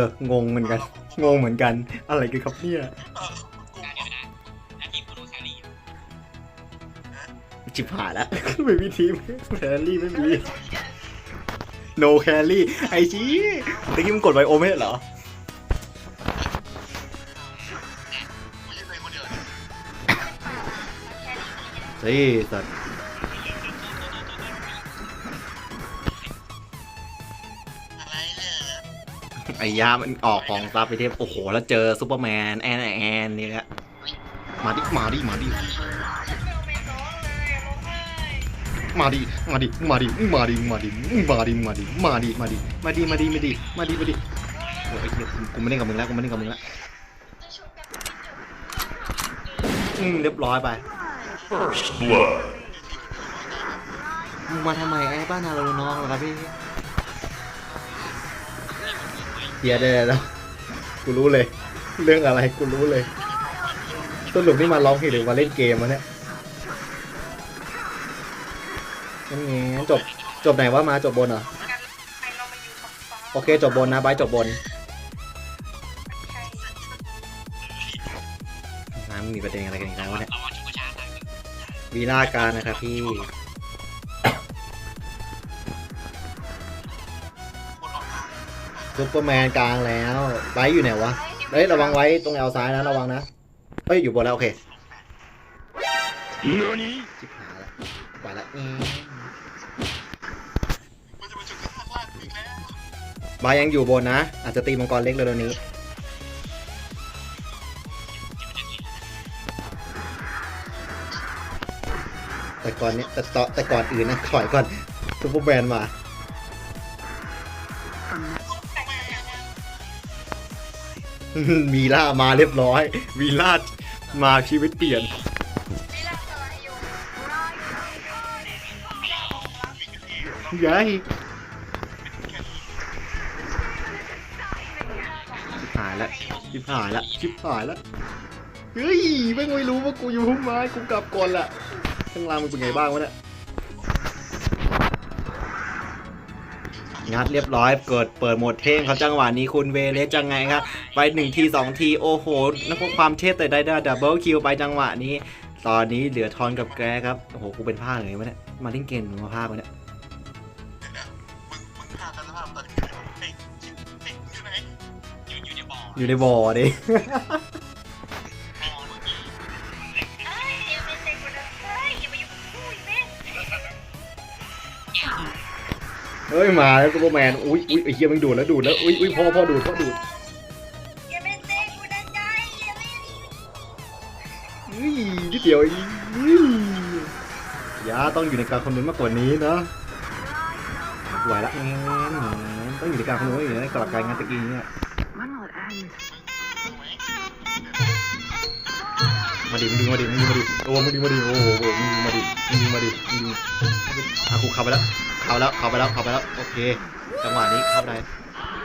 องงเหมือนกัน งงเหมือนกัน อะไรกันครับเนี่ยจิบหายแล้วไม่มีทีมแคลรี่ไม่มี โนแคลรี่ ไอชี้ตะกี้มึงกดไวโอไม่เหรอสิสัตว ไอ้ยามันออกของซาไปเทพโอ้โห แล้วเจอซูเปอร์แมน แอนแอนนี่แหละมาดิ มาดิ มาดิ มาดิ มาดิ มาดิ มาดิ มาดิ มาดิ มาดิ มาดิ มาดิ มาดิ มาดิ มาดิ มาดิ มาดิโอ้ยไอ้เหี้ยกูไม่เล่นกับมึงแล้วกูไม่เล่นกับมึงแล้วอืมเรียบร้อยไป First blood. มึงมาทำไมไอ้บ้านนาโรน้องเหรอครับพี่ เดี๋ยวเดี๋ยวเดี๋ยวกูรู้เลย เรื่องอะไรกูรู้เลยสรุปนี่มาร้องเพลงหรือมาเล่นเกมวะเนี่ยนั่นไงจบจบไหนว่ามาจบบนเหรอโอเคจบบนนะบายจบบนน้ำมีประเด็นอะไรกันอีกแล้ววะเนี่ยวีล่าการนะครับพี่ ซูเปอร์แมนกลางแล้วไบร์ทอยู่ไหนวะเฮ้ยระวังไว้ตรงแอลซ้ายนะระวังนะเฮ้ยอยู่บนแล้วโอเค Nani? ชิบหายแล้วไปละอืมมันจะมาจุดกันข้างล่างอีกแล้วไบร์ทยังอยู่บนนะ อาจจะตีมังกรเล็กเร็วๆนี้แต่ก่อนเนี้ยแต่ต่อแต่ก่อนอื่นนะถอยก่อนซูเปอร์แมนมา วีล่ามาเรียบร้อยวีล่ามาชีวิตเปลี่ยนยัยชิบหายล้วชิบหายล้วชิบหายล้วเฮ้ยไม่งไม่รู้ว่ากูอยู่พุ่มไม้กูกลับก่อนละข้างล่างมึงเป็นไงบ้างวะเนี่ย งัดเรียบร้อยเกิดเปิดหมดเท่งครับจังหวะนี้คุณเวเลสจังไงครับไปหนึ่งทีสองทีโอ้โหนักความเทพแต่ได้ดับเบิลคิวไปจังหวะนี้ ตอนนี้เหลือทอนกับแกรครับโอ้โหกูเป็นผ้าเลยวะเนี่ยมาเล่นเกมมาผ้าวะเนี่ยมึงมึงพากันสภาพตอนนี้เฮ้ยเฮ้ยอยู่ไหนอยู่อยู่ในบ่ออยู่ในบ่อดิ เฮ้ยมาแล้วซูเปอร์แมนอุ้ยอุ้ยไอ้เฮียมันดูดแล้วดูดแล้วอุ้ยอุ้ยพ่อพ่อดูดพ่อดูดเฮ้ยนิดเดียวเองย่าต้องอยู่ในการคำนวณมากกว่านี้นะไหวละต้องอยู่ในการคำนวณอย่างนี้กลับการงานตะกี้เนี่ย มมาดิมึงดึงมาดิมึงดึงมาดิโอ้มึงดึงมาดิโอ้โหมึงดึงมาดิมึงดึงมาดิมึงดึงอะกูเข้าไปแล้วเข้าแล้วเข้าไปแล้วเข้าไปแล้วโอเคจังหวะนี้เข้าไปได้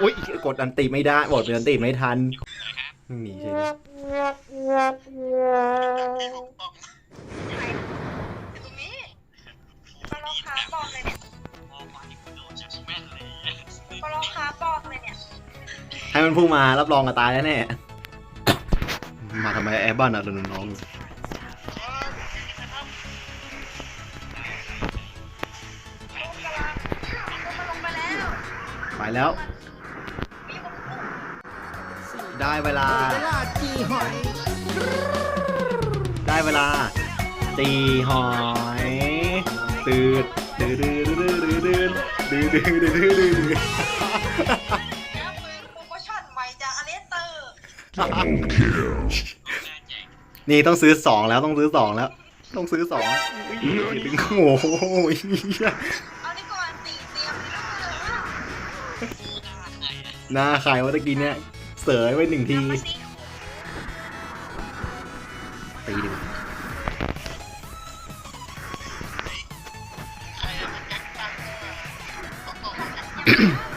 อุ้ยกดอันตีไม่ได้กดอันตีไม่ทันมึงหนีใช่ไหมที่ถูกต้องมองมาที่กูโดนจากแม่นเลยให้มันพุ่งมารับรองกับตายแน่ๆมาทำ ไมแอร์บ้านอะน้องๆไปแล้ว ได้เวลาได้เวลาตีหอยตื่นตื่นตื่นตื่นตื่นตื่นตื่นตื่นตื่นตื่น Double kill. นี่ต้อ นี่ต้องซื้อสองแล้วต้องซื้อสองแล้ว ต้องซื้อสองโอ้โหเอาดีก่อนสี่เตรียมไม่ต้องหน้าขายว่าตะกี้เนี่ย เสยไว้หนึ่งที ตีดูอ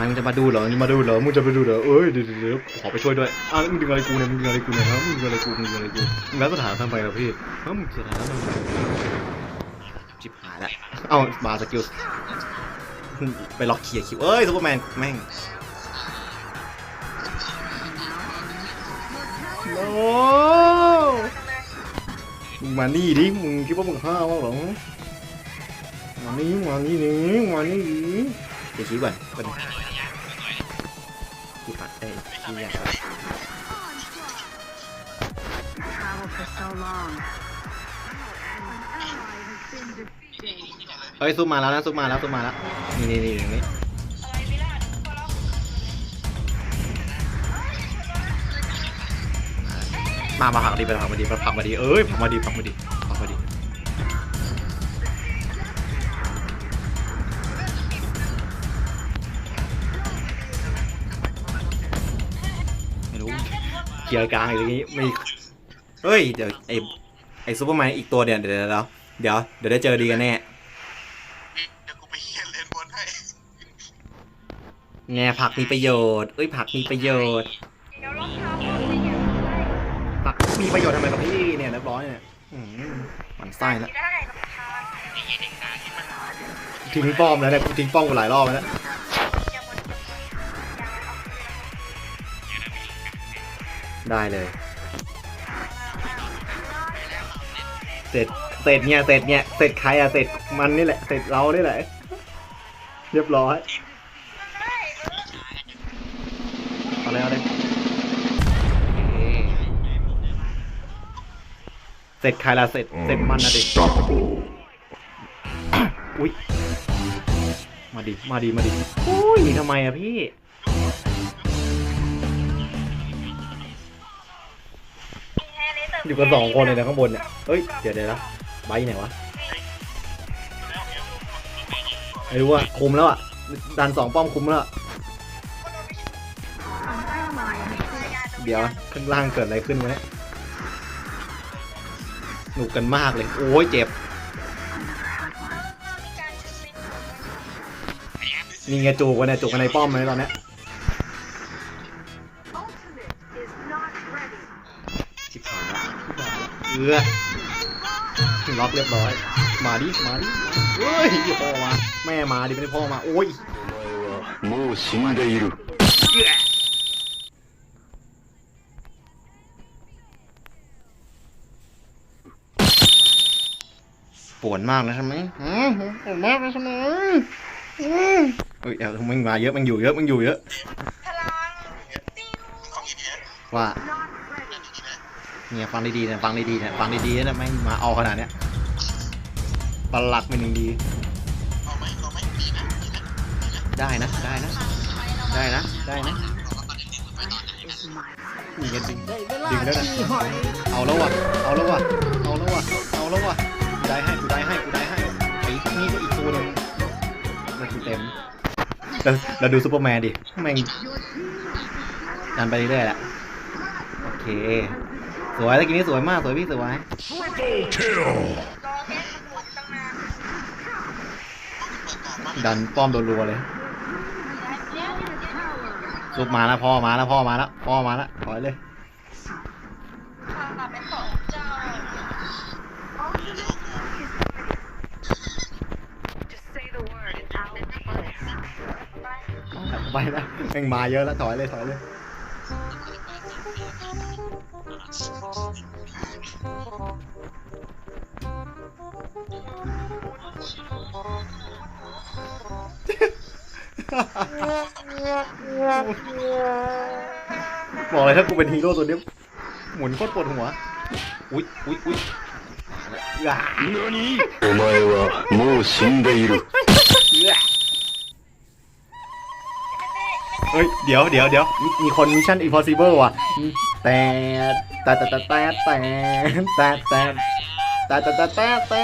มมึงจะมาดูเหรอมึงจะมาดูเหรอมึงจะไปดูเหรอเอ้ยเดี๋ยวเดี๋ยวขอไปช่วยด้วยอ้าวมึงดึงอะไรกูเนี่ยมึงดึงอะไรกูเนี่ยฮะมึงดึงอะไรกูมึงดึงอะไรกูมึงรัดสถานทำไมล่ะพี่ฮะมึงสถานทำไมจิบหายล้วเอ้ามาสกิลไปล็อกเขียร์คิวเอ้ยซูเปอร์แมนแม่งโน้มึงมานี่ดิมึงคิดว่ามึงห้าวหรอมานี่มานี่นี่มานี่ดิเดี๋ยวคิดก่อนเป็นคิดก่อน เอ้ยคิดอยาก Traveled for so long. เฮ้ยซุปมาแล้วนะซุปมาแล้วซุปมาแล้วนี่นี่นี่อย่างนี้อะไรไม่ได้ก็ล็อกมามาผักมาดีไปผักมาดีไปผักมาดีเอ้ยผักมาดีผักมาดี เกียร์กลางอย่างงี้ไม่เฮ้ยเดี๋ยวไอไอซูเปอร์แมนอีกตัวเดี๋ยวเดี๋ยวเดี๋ยวเดี๋ยวเดี๋ยวได้เจอดีกันแน่เดี๋ยวกูไปเฮียเลนบนให้แง่ผักมีประโยชน์เอ้ยผักมีประโยชน์ เดี๋ยวรองเท้าบอลเลยเนี่ยผักมีประโยชน์ทำไมกับพี่เนี่ยเรียบร้อยเนี่ยอืมหมันไส้แล้วไม่ได้รองเท้า ทิ้งป้อมแล้วเนี่ยกูทิ้งป้อมกูหลายรอบแล้ว ได้เลย เสร็จ เสร็จเนี่ย เสร็จเนี่ย เสร็จใครอะเสร็จมันนี่แหละ เสร็จเรานี่แหละ เรียบร้อย เอาเลยเอาเลยโอเคเสร็จใครละเสร็จ เสร็จมันนะดิ Unstoppable. อุ้ย มาดิ มาดิ มาดิ อุ้ยทำไมอะพี่ อยู่กันสองคนเลยนะข้างบนเนี่ย เฮ้ย เดี๋ยวเดี๋ยวนะไบร์ไหนวะไม่รู้อะคุมแล้วอะดันสองป้อมคุมแล้วอะเดี๋ยวข้างล่างเกิดอะไรขึ้นวะเนี่ยหนุกกันมากเลย โอ้ยเจ็บนี่ไงจูกันเนี่ยจูกกันในป้อมเลยตอนเนี้ย ออล็อกเรียบร้อย มาดิ มาดิเฮ้ยพ่อมาแม่มาดิไม่ได้พ่อมา โอ้ยมูชินเดรุปวดมากนะใช่ไหมปวดมากนะใช่ไหมเอ้ยเอ้อมึงมาเยอะมึงอยู่เยอะมึงอยู่เยอะว่า เนี่ยฟังดีๆนะฟังดีๆนะฟังดีๆนะแม่มาเอาขนาดเนี้ยปลักเป็นหนึ่งดีเอาไหมเอาไหมดีนะดีนะได้นะได้นะ ได้นะได้นะนี่กันดึงดึงแล้วนะเอาแล้ววะเอาแล้ววะเอาแล้ววะเอาแล้ววะกูได้ให้กูได้ให้กูได้ให้ไอ้นี่ก็อีกตัวหนึ่งมันคือเต็มแล้วเราดูซูเปอร์แมนดิแม่งดันไปเรื่อยๆแหละโอเค สวยตะกี้นี้สวยมากสวยพี่สวย Triple kill. รอเทสมันหมดตั้งนานดันป้อมโดนรัวเลยซุปมาแล้วพ่อมาแล้วพ่อมาแล้วพ่อมาแล้วถอยเลยพาไปของเจ้า Just say the word and I'll play. ไปแล้วแม่งมาเยอะแล้วถอยเลยถอยเลย บอกเลยถ้ากูเป็นฮีโร่ตัวนี้หมุนโคตรปวดหัว อุ๊ยอุ๊ยอุ๊ยอ่า 何お前はもう死んでいる。 เฮ้ย เดี๋ยวเดี๋ยวเดี๋ยวมีมีคนมิชชั่น impossible ว่ะ แต่แต่แต่แต่แต่แต่แต่แต่แต่แต่แต่แต่แต่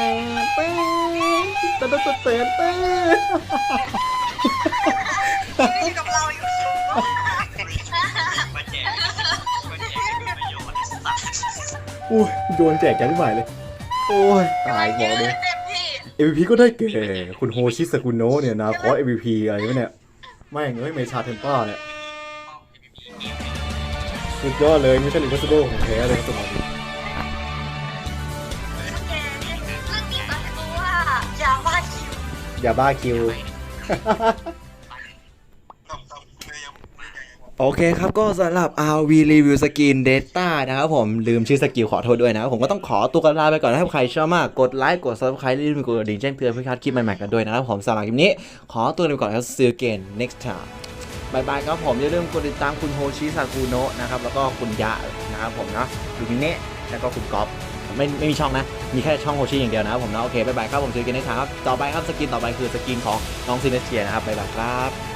แต่แต่แต่แต่แต่ อยู่กับเราอยู่มาแจกมาแจกเป็นประโยชน์สัตว์อุ้ยโดนแจกกันที่หมายเลย โอ้ยตายบอกเลย เต็มที่ MVP ก็ได้แก่คุณโฮชิสกุโนะเนี่ยนาคอส MVP อะไรวะเนี่ยไม่งเอ้ยเมชาเทมป้าเนี่ยสุดยอดเลยมิชชั่น impossible ของแท้เลยสมัยนี้เรื่องนี้ตั้งตัวอย่าว่าคิวอย่าบ้าคิว โอเคครับ ก็สำหรับ RV Review Skin Data นะครับผมลืมชื่อสกิลขอโทษด้วยนะครับผมก็ต้องขอตัวกันลาไปก่อนนะครับใครชอบมาก กดไลค์กด Subscribe รีบกดกระดิ่งแจ้งเตือนเพื่อพลาดคลิปใหม่ๆกันด้วยนะครับผมสำหรับคลิปนี้ ขอตัวไปก่อนครับ see you again next time บายบายครับผมอย่าลืมกดติดตามคุณโฮชิซากุโนะนะครับแล้วก็คุณยะนะครับผมเนาะดูมิเนะแล้วก็คุณก๊อฟไม่ไม่มีช่องนะ มีแค่ช่องโฮชิอย่างเดียวนะครับผมเนาะโอเคบายบายครับผม see you again next time ครับต่อไปครับสกินต่อไปคือสกินของน้องซินเนเชียนะครับบายบายครับ